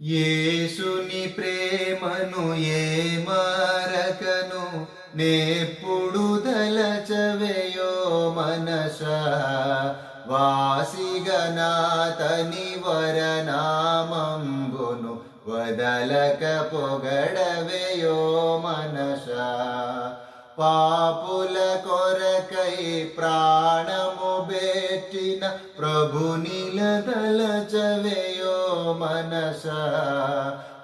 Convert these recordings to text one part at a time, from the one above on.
యేసుని ప్రేమను ఏ మారకను నేప్పుడు దలచవేయో మనస? వాసిగనాతని వరనామంబును వదలక పొగడవేయో మనస? పాపుల కొరకై ప్రాణము బెట్టిన ప్రభునిల దలచవేయో మనస.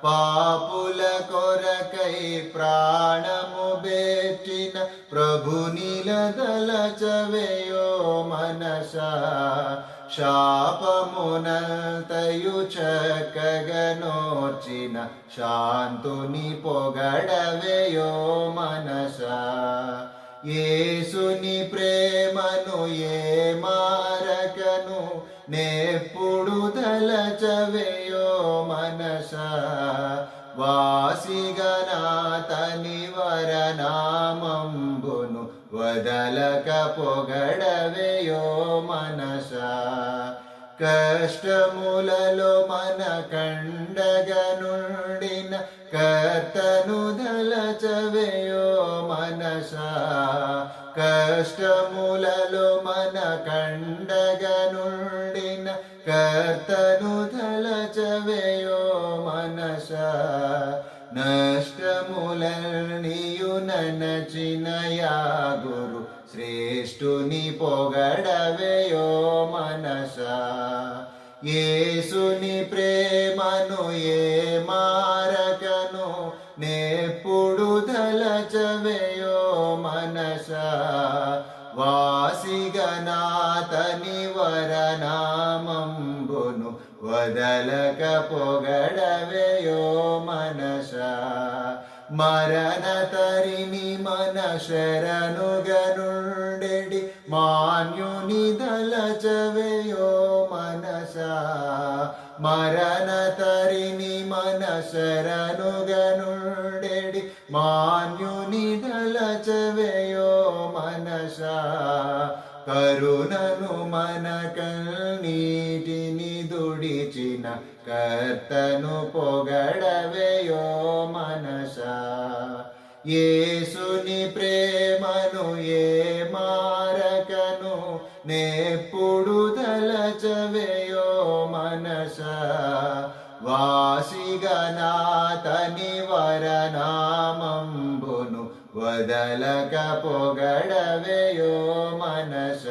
పాపుల కొరకై ప్రాణము బెట్టిన ప్రభునిల దలచవేయో మనస. శాపమునంతయు చక్కగనోర్చిన శాంతుని పొగడవేయో మనస ఏసుని ప్రేమను ఏ మారకను నేప్పుడు దలచవేయో మనస వాసిగా నామంబును వదలక పొగడవేయో మనస. కష్టములలో మన కండగనుండిన కర్తను దలచవేయో మనస. కష్టములలో మన కండగనుండిన కర్తను దలచవేయో మనస. నష్టములనియు గురు శ్రేష్ఠుని పొగడవేయో మనస ఏసుని ప్రేమను ఏ మారకను నేప్పుడు దలచవేయో మనస వాసిగనాతని వరనామంబును వదలక పొగడవేయో మనస మరణ తరిని మన శరణుగనుండెడి మాన్యుని దళచవేయో మనస మరణ తరిని మన శరణుగనుండెడి మాన్యుని దళచవేయో మనస కరుణను మన కన్నీటిని దుడిచిన కర్తను పొగడవేయో మనస. ఏసుని ప్రేమను ఏ మారకను నేప్పుడు తలచవేయో మనస. వాసిగనాతని వరనామంబును వదలక పొగడవేయో మనస.